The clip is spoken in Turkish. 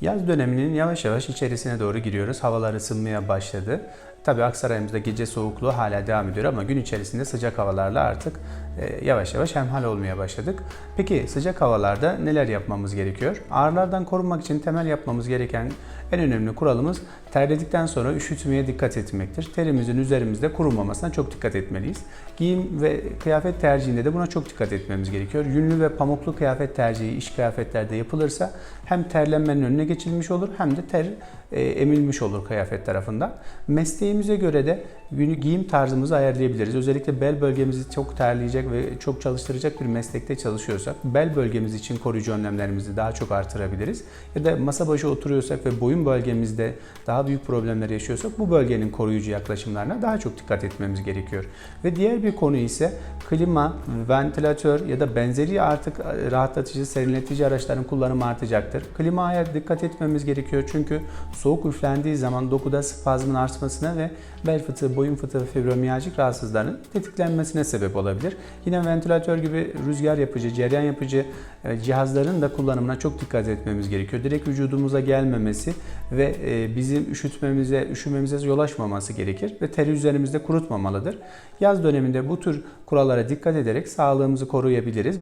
Yaz döneminin yavaş yavaş içerisine doğru giriyoruz. Havalar ısınmaya başladı. Tabii Aksaray'ımızda gece soğukluğu hala devam ediyor ama gün içerisinde sıcak havalarla artık e, yavaş yavaş hemhal olmaya başladık. Peki sıcak havalarda neler yapmamız gerekiyor? Ağrılardan korunmak için temel yapmamız gereken en önemli kuralımız terledikten sonra üşütmeye dikkat etmektir. Terimizin üzerimizde kurumamasına çok dikkat etmeliyiz. Giyim ve kıyafet tercihinde de buna çok dikkat etmemiz gerekiyor. Yünlü ve pamuklu kıyafet tercihi iş kıyafetlerde yapılırsa hem terlenmenin önüne geçilmiş olur hem de ter e, emilmiş olur kıyafet tarafından. Mesleğimize göre de günü giyim tarzımızı ayarlayabiliriz. Özellikle bel bölgemizi çok terleyecek ve çok çalıştıracak bir meslekte çalışıyorsak bel bölgemiz için koruyucu önlemlerimizi daha çok artırabiliriz. Ya da masa başı oturuyorsak ve boyun bölgemizde daha büyük problemler yaşıyorsak bu bölgenin koruyucu yaklaşımlarına daha çok dikkat etmemiz gerekiyor. Ve diğer bir konu ise klima, ventilatör ya da benzeri artık rahatlatıcı, serinletici araçların kullanımı artacaktır. Klimaya dikkat etmemiz gerekiyor çünkü soğuk üflendiği zaman dokuda spazmın artmasına ve bel fıtığı, boyun fıtığı ve fibromiyalcik rahatsızlıkların tetiklenmesine sebep olabilir. Yine ventilatör gibi rüzgar yapıcı, cereyan yapıcı e, cihazların da kullanımına çok dikkat etmemiz gerekiyor. Direkt vücudumuza gelmemesi ve e, bizim üşütmemize, üşümemize yol açmaması gerekir ve teri üzerimizde kurutmamalıdır. Yaz döneminde bu tür kurallara dikkat ederek sağlığımızı koruyabiliriz.